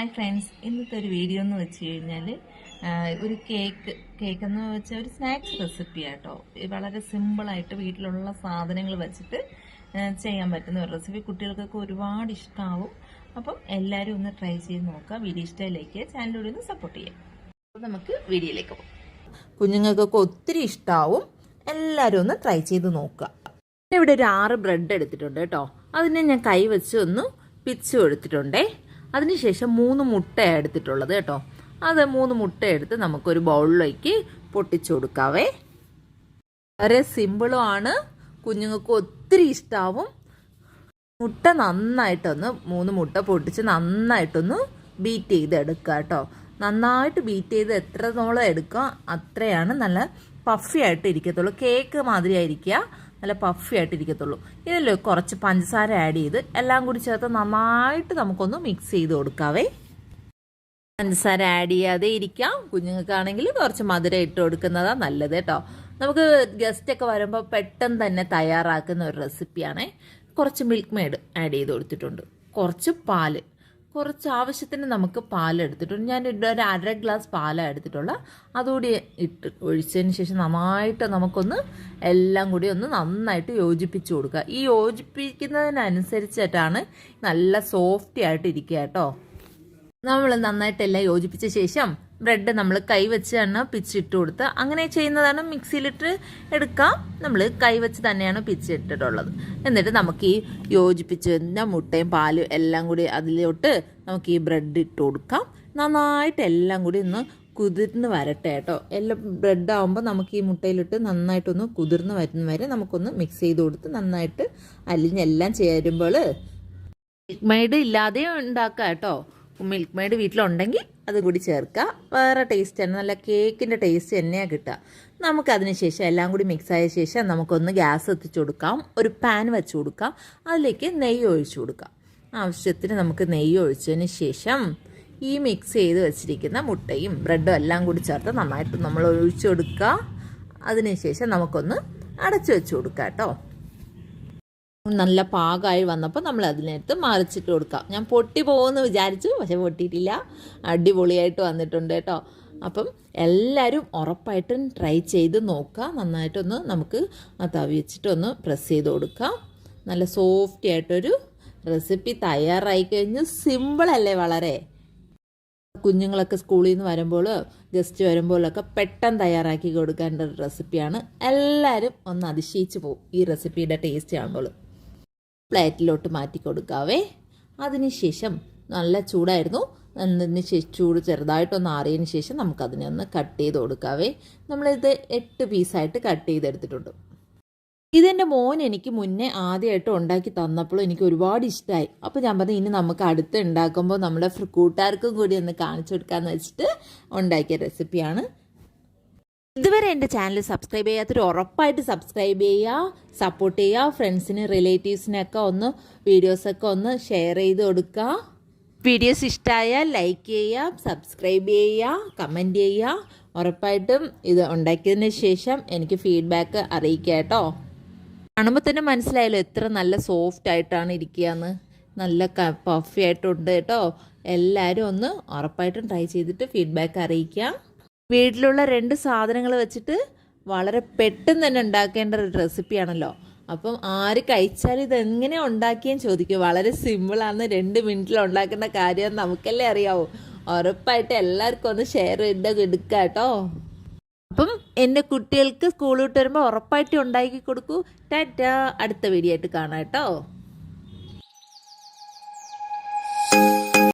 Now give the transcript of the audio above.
Hi friends ഇന്നത്തെ ഒരു video എന്ന് വെച്ച് കഴിഞ്ഞാൽ ഒരു കേക്ക് കേക്ക് എന്ന് വെച്ചാൽ ഒരു സ്നാക്സ് റെസിപ്പി ആട്ടോ. വളരെ സിമ്പിളായിട്ട് വീട്ടിലുള്ള സാധനങ്ങൾ വെച്ചിട്ട് ചെയ്യാൻ പറ്റുന്ന ഒരു റെസിപ്പി കുട്ടികൾക്കൊക്കെ ഒരുപാട് ഇഷ്ടമാവും അപ്പം എല്ലാവരും ഒന്ന് ട്രൈ ചെയ്ത് നോക്കുക. വീഡിയോ ഇഷ്ടമായിലേക്ക് ചാനലിലൂടെ ഒന്ന് സപ്പോർട്ട് ചെയ്യാം. നമുക്ക് വീഡിയോയിലേക്ക് പോകാം. കുഞ്ഞുങ്ങൾക്കൊക്കെ ഒത്തിരി ഇഷ്ടമാവും എല്ലാവരും ഒന്ന് ട്രൈ ചെയ്ത് നോക്കുക. ഇവിടെ ഒരു ആറ് ബ്രെഡ് എടുത്തിട്ടുണ്ട് കേട്ടോ. അതിനെ ഞാൻ കൈ വെച്ച് ഒന്ന് പിച്ചു എടുത്തിട്ടുണ്ടേ അതിനുശേഷം മൂന്ന് മുട്ട എടുത്തിട്ടുള്ളത് കേട്ടോ. അത് മൂന്ന് മുട്ട എടുത്ത് നമുക്കൊരു ബൗളിലേക്ക് പൊട്ടിച്ചു കൊടുക്കാവേ. വളരെ സിമ്പിളും ആണ്. കുഞ്ഞുങ്ങൾക്ക് ഒത്തിരി ഇഷ്ടാവും. മുട്ട നന്നായിട്ടൊന്ന് മൂന്ന് മുട്ട പൊട്ടിച്ച് നന്നായിട്ടൊന്ന് ബീറ്റ് ചെയ്ത് എടുക്കുക കേട്ടോ. നന്നായിട്ട് ബീറ്റ് ചെയ്ത് എത്രത്തോളം എടുക്കുക അത്രയാണ് നല്ല പഫി ആയിട്ട് ഇരിക്കത്തുള്ളൂ. കേക്ക് മാതിരി ആയിരിക്കുക. നല്ല പഫി ആയിട്ട് ഇരിക്കത്തുള്ളൂ ഇതിൽ കുറച്ച് പഞ്ചസാര ആഡ് ചെയ്ത് എല്ലാം കൂടി ചേർത്ത് നന്നായിട്ട് നമുക്കൊന്ന് മിക്സ് ചെയ്ത് കൊടുക്കാവേ. പഞ്ചസാര ആഡ് ചെയ്യാതെ ഇരിക്കാം. കുഞ്ഞുങ്ങൾക്കാണെങ്കിൽ കുറച്ച് മധുരം ഇട്ട് കൊടുക്കുന്നതാണ് നല്ലത് കേട്ടോ. നമുക്ക് ഗസ്റ്റ് ഒക്കെ വരുമ്പോൾ പെട്ടെന്ന് തന്നെ തയ്യാറാക്കുന്ന ഒരു റെസിപ്പിയാണേ കുറച്ച് മിൽക്ക് മെയ്ഡ് ആഡ് ചെയ്ത് കൊടുത്തിട്ടുണ്ട്. കുറച്ച് പാൽ. കുറച്ച് ആവശ്യത്തിന് നമുക്ക് പാലെടുത്തിട്ടുണ്ട്. ഞാൻ ഒരു അര ഗ്ലാസ് പാലാണ് എടുത്തിട്ടുള്ള. അതുകൂടി ഇട്ട് ഒഴിച്ചതിന് ശേഷം നന്നായിട്ട് നമുക്കൊന്ന് എല്ലാം കൂടി ഒന്ന് നന്നായിട്ട് യോജിപ്പിച്ച് കൊടുക്കുക. ഈ യോജിപ്പിക്കുന്നതിനനുസരിച്ചിട്ടാണ് നല്ല സോഫ്റ്റി ആയിട്ട് ഇരിക്കുക കേട്ടോ. നമ്മൾ നന്നായിട്ടെല്ലാം യോജിപ്പിച്ച ശേഷം ബ്രെഡ് നമ്മൾ കൈ വെച്ച് തന്നെ പിച്ചിട്ട് കൊടുത്ത് അങ്ങനെ ചെയ്യുന്നതാണ് മിക്സിയിലിട്ട് എടുക്കാം. നമ്മൾ കൈ വെച്ച് തന്നെയാണ് പിച്ചിട്ടിട്ടുള്ളത്. എന്നിട്ട് നമുക്ക് ഈ യോജിപ്പിച്ച മുട്ടയും പാലും എല്ലാം കൂടി അതിലോട്ട് നമുക്ക് ഈ ബ്രെഡ് ഇട്ട് കൊടുക്കാം. നന്നായിട്ട് എല്ലാം കൂടി ഒന്ന് കുതിർന്ന് വരട്ടെ കേട്ടോ. എല്ലാം ബ്രെഡ് ആകുമ്പോൾ നമുക്ക് ഈ മുട്ടയിലിട്ട് നന്നായിട്ടൊന്ന് കുതിർന്ന് വരുന്ന വരെ നമുക്കൊന്ന് മിക്സ് ചെയ്ത് കൊടുത്ത് നന്നായിട്ട് അലിഞ്ഞെല്ലാം ചേരുമ്പോൾ മൈഡ് മെയ്ഡ് ഇല്ലാതെ ഉണ്ടാക്കാം കേട്ടോ. മിൽക്ക് മെയ്ഡ് വീട്ടിലുണ്ടെങ്കിൽ അത് കൂടി ചേർക്കുക. വേറെ ടേസ്റ്റ് തന്നെ നല്ല കേക്കിന്റെ ടേസ്റ്റ് തന്നെയാണ് കിട്ടുക. നമുക്കതിന് ശേഷം എല്ലാം കൂടി മിക്സ് ആയ ശേഷം നമുക്കൊന്ന് ഗ്യാസ് എത്തിച്ചു കൊടുക്കാം. ഒരു പാൻ വെച്ച് കൊടുക്കാം. അതിലേക്ക് നെയ്യ് ഒഴിച്ചു കൊടുക്കാം. ആവശ്യത്തിന് നമുക്ക് നെയ്യ് ഒഴിച്ചതിന് ശേഷം ഈ മിക്സ് ചെയ്ത് വെച്ചിരിക്കുന്ന മുട്ടയും ബ്രെഡും എല്ലാം കൂടി ചേർത്ത് നന്നായിട്ട് നമ്മൾ ഒഴിച്ചു കൊടുക്കുക. അതിനുശേഷം നമുക്കൊന്ന് അടച്ചു വെച്ച് കൊടുക്കാം കേട്ടോ. നല്ല പാകമായി വന്നപ്പോൾ നമ്മൾ അതിനകത്ത് മറിച്ചിട്ട് കൊടുക്കാം. ഞാൻ പൊട്ടി പോകുമെന്ന് വിചാരിച്ചു പക്ഷെ പൊട്ടിയിട്ടില്ല. അടിപൊളിയായിട്ട് വന്നിട്ടുണ്ട് കേട്ടോ. അപ്പം എല്ലാവരും ഉറപ്പായിട്ടും ട്രൈ ചെയ്ത് നോക്കുക. നന്നായിട്ടൊന്ന് നമുക്ക് തവി വെച്ചിട്ടൊന്ന് പ്രസ് ചെയ്ത് കൊടുക്കാം. നല്ല സോഫ്റ്റ് ആയിട്ടൊരു റെസിപ്പി തയ്യാറായി കഴിഞ്ഞ്. സിമ്പിളല്ലേ വളരെ? കുഞ്ഞുങ്ങളൊക്കെ സ്കൂളിൽ നിന്ന് വരുമ്പോൾ ഗസ്റ്റ് വരുമ്പോഴൊക്കെ പെട്ടെന്ന് തയ്യാറാക്കി കൊടുക്കേണ്ട ഒരു റെസിപ്പിയാണ് എല്ലാവരും ഒന്ന് അതിശയിച്ച് പോകും ഈ റെസിപ്പിയുടെ ടേസ്റ്റ് കാണുമ്പോൾ. പ്ലേറ്റിലോട്ട് മാറ്റി കൊടുക്കാവേ. അതിനുശേഷം നല്ല ചൂടായിരുന്നു. അതിന് ശേഷം ചൂട് ചെറുതായിട്ടൊന്ന് ആറിയതിന് ശേഷം നമുക്കതിനെ ഒന്ന് കട്ട് ചെയ്ത് കൊടുക്കാവേ. നമ്മളിത് എട്ട് പീസായിട്ട് കട്ട് ചെയ്തെടുത്തിട്ടുണ്ട്. ഇതെന്റെ മോൻ എനിക്ക് മുന്നേ ആദ്യമായിട്ട് ഉണ്ടാക്കി തന്നപ്പോൾ എനിക്ക് ഒരുപാട് ഇഷ്ടമായി അപ്പോൾ ഞാൻ പറഞ്ഞു ഇനി നമുക്ക് അടുത്ത് ഉണ്ടാക്കുമ്പോൾ നമ്മുടെ കൂട്ടുകാർക്കും കൂടി ഒന്ന് കാണിച്ചു കൊടുക്കാമെന്ന് വെച്ചിട്ട് ഉണ്ടാക്കിയ റെസിപ്പിയാണ് ഇതുവരെ എന്റെ ചാനൽ സബ്സ്ക്രൈബ് ചെയ്യാത്തൊരു ഉറപ്പായിട്ട് സബ്സ്ക്രൈബ് ചെയ്യുക സപ്പോർട്ട് ചെയ്യുക ഫ്രണ്ട്സിന് റിലേറ്റീവ്സിനൊക്കെ ഒന്ന് വീഡിയോസൊക്കെ ഒന്ന് ഷെയർ ചെയ്ത് കൊടുക്കുക. വീഡിയോസ് ഇഷ്ടമായാൽ ലൈക്ക് ചെയ്യുക സബ്സ്ക്രൈബ് ചെയ്യുക കമന്റ് ചെയ്യുക. ഉറപ്പായിട്ടും ഇത് ഉണ്ടാക്കിയതിന് ശേഷം എനിക്ക് ഫീഡ്ബാക്ക് അറിയിക്കുക കേട്ടോ. കാണുമ്പോൾ തന്നെ മനസ്സിലായല്ലോ എത്ര നല്ല സോഫ്റ്റ് ആയിട്ടാണ് ഇരിക്കുകയെന്ന്. നല്ല പഫി ആയിട്ടുണ്ട് കേട്ടോ. എല്ലാവരും ഒന്ന് ഉറപ്പായിട്ടും ട്രൈ ചെയ്തിട്ട് ഫീഡ്ബാക്ക് അറിയിക്കാം വീട്ടിലുള്ള രണ്ട് സാധനങ്ങൾ വെച്ചിട്ട് വളരെ പെട്ടെന്ന് തന്നെ ഉണ്ടാക്കേണ്ട ഒരു റെസിപ്പിയാണല്ലോ. അപ്പം ആര് കഴിച്ചാലും ഇതെങ്ങനെ ഉണ്ടാക്കിയെന്ന് ചോദിക്കും. വളരെ സിമ്പിളാണ് രണ്ട് മിനിറ്റിൽ ഉണ്ടാക്കുന്ന കാര്യം നമുക്കല്ലേ അറിയാവൂ. ഉറപ്പായിട്ട് എല്ലാവർക്കും ഒന്ന് ഷെയർ ചെയ്ത് എടുക്കുക കേട്ടോ. അപ്പം എന്റെ കുട്ടികൾക്ക് സ്കൂൾ വിട്ട് വരുമ്പോൾ ഉറപ്പായിട്ട് ഉണ്ടാക്കി കൊടുക്കൂ. ടാറ്റ. അടുത്ത വീഡിയോ ആയിട്ട് കാണാം കേട്ടോ.